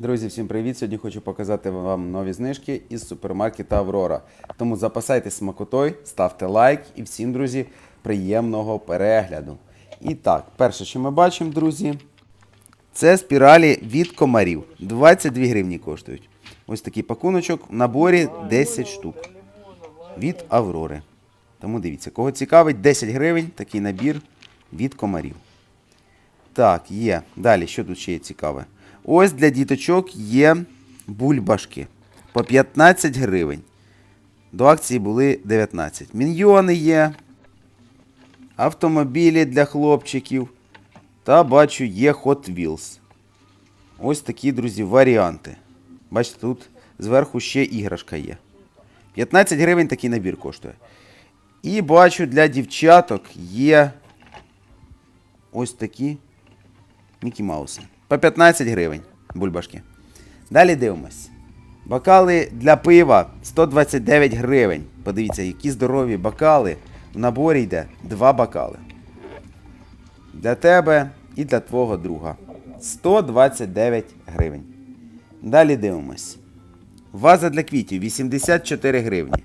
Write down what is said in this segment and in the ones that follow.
Друзі, всім привіт! Сьогодні хочу показати вам нові знижки із супермаркету Аврора. Тому запасайтесь смакотою, ставте лайк і всім, друзі, приємного перегляду. І так, перше, що ми бачимо, друзі, це спіралі від комарів. 22 гривні коштують. Ось такий пакуночок в наборі 10 штук від Аврори. Тому дивіться, кого цікавить, 10 гривень такий набір від комарів. Так, є. Далі, що тут ще є цікаве? Ось для діточок є бульбашки по 15 гривень. До акції були 19. Міньйони є. Автомобілі для хлопчиків. Та бачу, є Hot Wheels. Ось такі, друзі, варіанти. Бачите, тут зверху ще іграшка є. 15 гривень такий набір коштує. І бачу, для дівчаток є ось такі Мікі Мауси. По 15 гривень бульбашки. Далі дивимось. Бокали для пива 129 гривень. Подивіться, які здорові бокали. В наборі йде два бокали. Для тебе і для твого друга. 129 гривень. Далі дивимось. Ваза для квітів 84 гривні.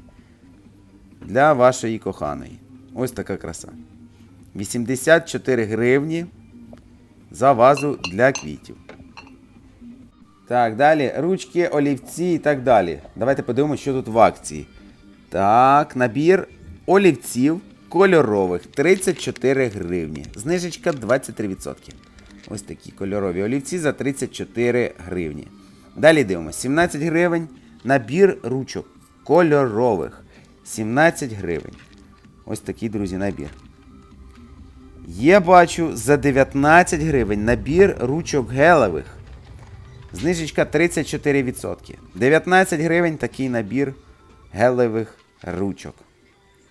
Для вашої коханої. Ось така краса. 84 гривні за вазу для квітів. Так, далі ручки, олівці і так далі. Давайте подивимося, що тут в акції. Так, набір олівців кольорових 34 гривні. Знижечка 23%. Ось такі кольорові олівці за 34 гривні. Далі дивимося. 17 гривень. Набір ручок кольорових. 17 гривень. Ось такий, друзі, набір. Є, бачу, за 19 гривень набір ручок гелевих. Знижечка 34%. 19 гривень такий набір гелевих ручок.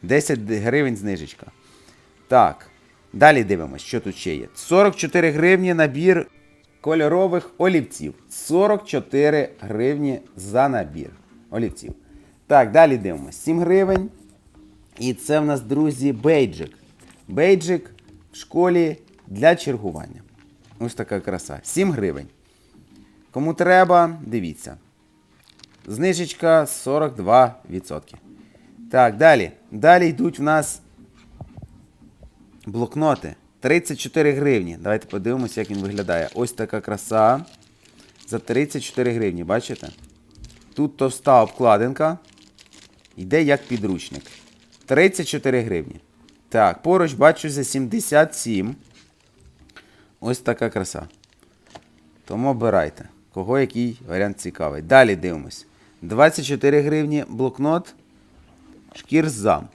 10 гривень знижечка. Так. Далі дивимося, що тут ще є. 44 гривні набір кольорових олівців. 44 гривні за набір олівців. Так, далі дивимося. 7 гривень. І це в нас, друзі, бейджик. Бейджик в школі для чергування. Ось така краса. 7 гривень. Кому треба, дивіться. Знижечка 42%. Так, далі. Далі йдуть в нас блокноти. 34 гривні. Давайте подивимося, як він виглядає. Ось така краса. За 34 гривні, бачите? Тут товста обкладинка. Йде як підручник. 34 гривні. Так, поруч бачу за 77. Ось така краса. Тому обирайте, кого який варіант цікавий. Далі дивимось. 24 гривні блокнот. Шкірзам.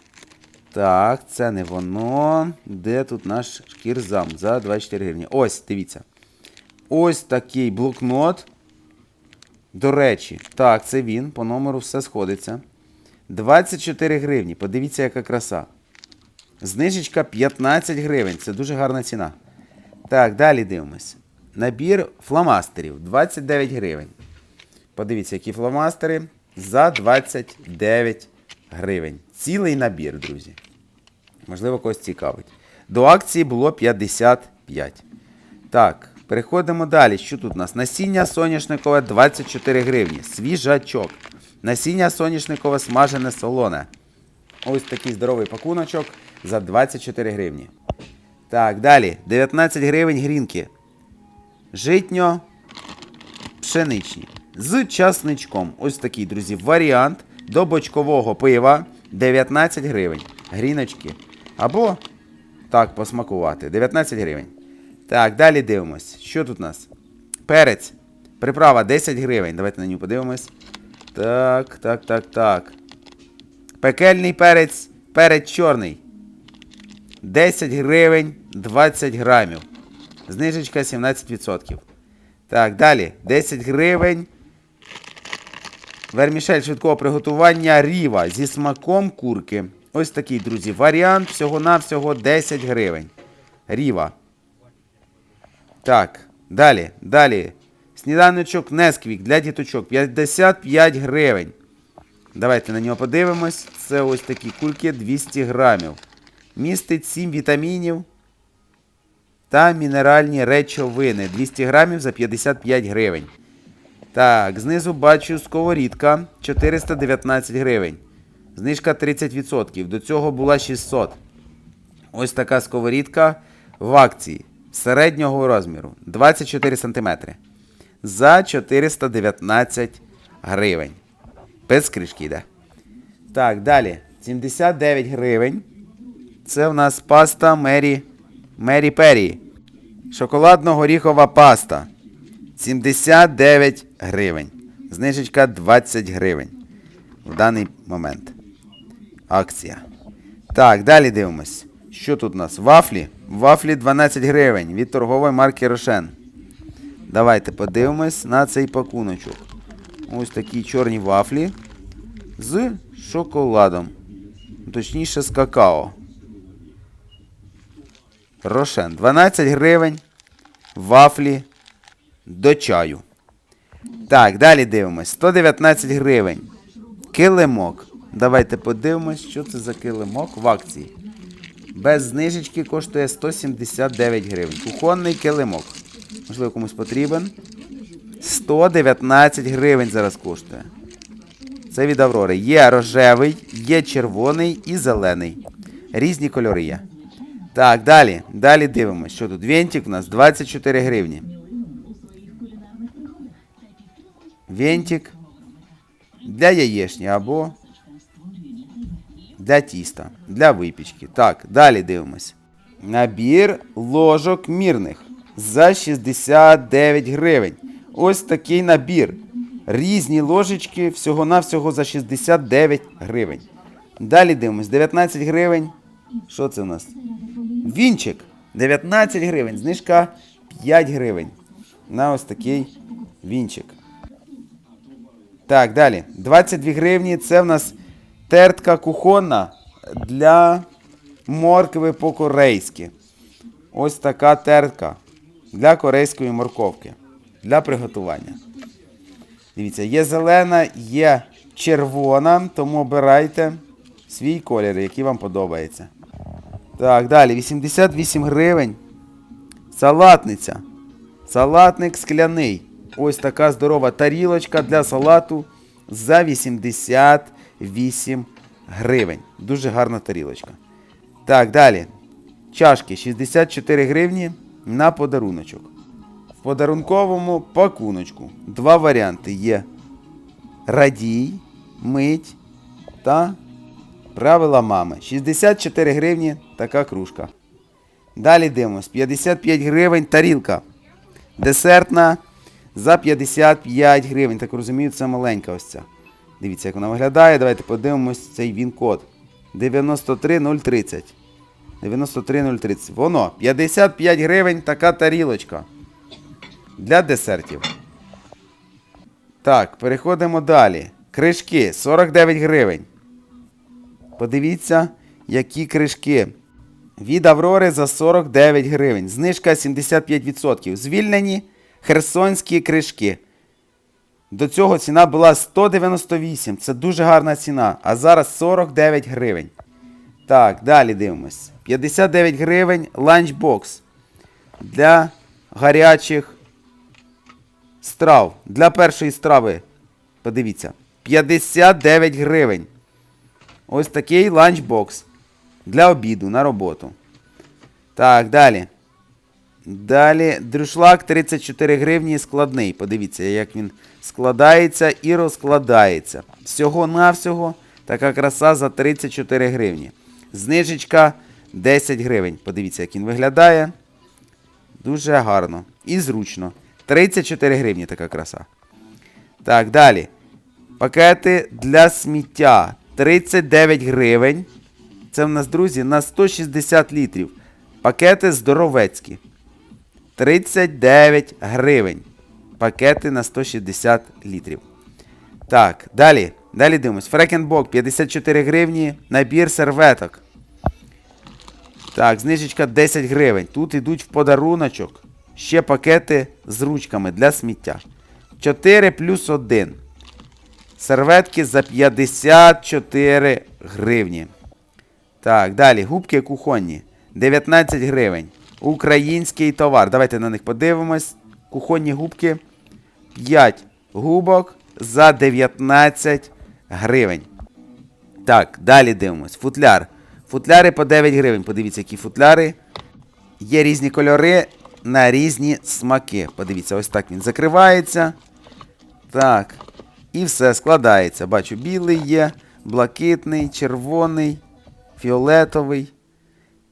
Так, це не воно. Де тут наш шкірзам? За 24 гривні. Ось, дивіться. Ось такий блокнот. До речі, так, це він. По номеру все сходиться. 24 гривні. Подивіться, яка краса. Знижечка 15 гривень. Це дуже гарна ціна. Так, далі дивимось. Набір фломастерів 29 гривень. Подивіться, які фломастери за 29 гривень. Цілий набір, друзі. Можливо, когось цікавить. До акції було 55. Так, переходимо далі. Що тут у нас? Насіння соняшникове 24 гривні. Свіжачок. Насіння соняшникове смажене солоне. Ось такий здоровий пакуночок за 24 гривні. Так, далі. 19 гривень грінки. Житньо пшеничні. З часничком. Ось такий, друзі, варіант до бочкового пива 19 гривень. Гріночки. Або так, посмакувати. 19 гривень. Так, далі дивимось. Що тут у нас? Перець. Приправа 10 гривень. Давайте на нього подивимось. Так, так, так, так. Пекельний перець. Перець чорний. 10 гривень 20 грамів. Знижечка 17%. Так, далі. 10 гривень. Вермішель швидкого приготування ріва зі смаком курки. Ось такий, друзі, варіант всього-навсього 10 гривень. Ріва. Так, далі, далі. Сніданочок Несквік для діточок 55 гривень. Давайте на нього подивимось. Це ось такі кульки 200 грамів. Містить 7 вітамінів та мінеральні речовини. 200 грамів за 55 гривень. Так, знизу бачу сковорідка 419 гривень. Знижка 30%. До цього була 600. Ось така сковорідка в акції середнього розміру 24 см. За 419 гривень. Без кришки йде. Так, далі. 79 гривень. Це в нас паста Мері Мері Пері. Шоколадно-горіхова паста. 79 гривень. Знижечка 20 гривень. В даний момент. Акція. Так, далі дивимось. Що тут у нас? Вафлі. Вафлі 12 гривень від торгової марки Рошен. Давайте подивимось на цей пакуночок. Ось такі чорні вафлі з шоколадом. Точніше, з какао. Рошен. 12 гривень. Вафлі до чаю. Так, далі дивимось. 119 гривень. Килимок. Давайте подивимось, що це за килимок в акції. Без знижечки коштує 179 гривень. Кухонний килимок. Можливо, комусь потрібен. 119 гривень зараз коштує. Це від Аврори. Є рожевий, є червоний і зелений. Різні кольори є. Так, далі. Далі дивимось, що тут. Вентик у нас 24 гривні. Вентик для яєчні або для тіста, для випічки. Так, далі дивимось. Набір ложок мірних за 69 гривень. Ось такий набір. Різні ложечки всього-навсього за 69 гривень. Далі дивимось. 19 гривень. Що це у нас? Вінчик. 19 гривень. Знижка 5 гривень. На ось такий вінчик. Так, далі. 22 гривні. Це в нас тертка кухонна для моркви по-корейськи. Ось така тертка для корейської морковки. Для приготування. Дивіться, є зелена, є червона, тому обирайте свій колір, який вам подобається. Так, далі. 88 гривень. Салатниця. Салатник скляний. Ось така здорова тарілочка для салату за 88 гривень. Дуже гарна тарілочка. Так, далі. Чашки 64 гривні на подаруночок. Подарунковому пакуночку два варіанти є: радій, мить та правила мами. 64 гривні така кружка. Далі дивимось. 55 гривень тарілка. Десертна за 55 гривень. Так розумію, це маленька ось ця. Дивіться, як вона виглядає. Давайте подивимось цей він-код. 93030. 93030. Воно. 55 гривень така тарілочка. Для десертів. Так, переходимо далі. Кришки 49 гривень. Подивіться, які кришки. Від Аврори за 49 гривень. Знижка 75%. Звільнені херсонські кришки. До цього ціна була 198. Це дуже гарна ціна. А зараз 49 гривень. Так, далі дивимось. 59 гривень ланчбокс. Для гарячих страв. Для першої страви. Подивіться. 59 гривень. Ось такий ланчбокс. Для обіду на роботу. Так, далі. Далі друшлак 34 гривні складний. Подивіться, як він складається і розкладається. Всього-навсього така краса за 34 гривні. Знижечка 10 гривень. Подивіться, як він виглядає. Дуже гарно. І зручно. 34 гривні така краса. Так, далі. Пакети для сміття. 39 гривень. Це в нас, друзі, на 160 літрів. Пакети здоровецькі. 39 гривень. Пакети на 160 літрів. Так, далі. Далі дивимось. Фрекенбок 54 гривні. Набір серветок. Так, знижечка 10 гривень. Тут йдуть в подаруночок. Ще пакети з ручками для сміття. 4 плюс 1. Серветки за 54 гривні. Так, далі. Губки кухонні. 19 гривень. Український товар. Давайте на них подивимось. Кухонні губки 5 губок за 19 гривень. Так, далі дивимось. Футляр. Футляри по 9 гривень. Подивіться, які футляри. Є різні кольори на різні смаки. Подивіться, ось так він закривається. Так. І все складається. Бачу, білий є, блакитний, червоний, фіолетовий.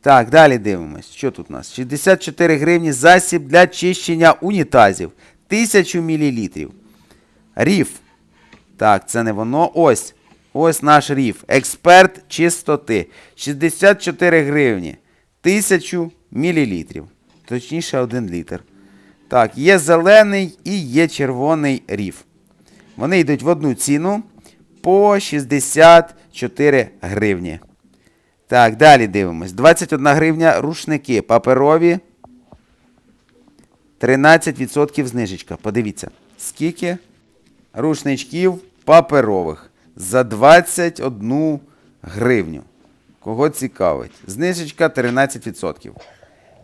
Так, далі дивимось. Що тут у нас? 64 гривні засіб для чищення унітазів. 1000 мл. Ріф. Так, це не воно. Ось. Ось наш ріф. Експерт чистоти. 64 гривні. 1000 мл. Точніше, 1 літр. Так, є зелений і є червоний ріф. Вони йдуть в одну ціну по 64 гривні. Так, далі дивимось. 21 гривня рушники паперові. 13% знижечка. Подивіться, скільки рушничків паперових за 21 гривню. Кого цікавить? Знижечка 13%.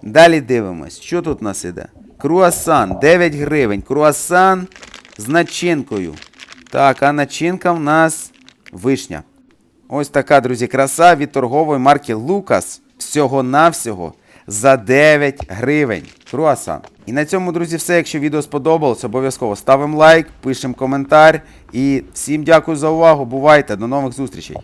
Далі дивимось, що тут у нас іде? Круасан 9 гривень. Круасан з начинкою. Так, а начинка в нас вишня. Ось така, друзі, краса від торгової марки Лукас. Всього-навсього за 9 гривень. Круасан. І на цьому, друзі, все. Якщо відео сподобалось, обов'язково ставимо лайк, пишемо коментар. І всім дякую за увагу. Бувайте, до нових зустрічей.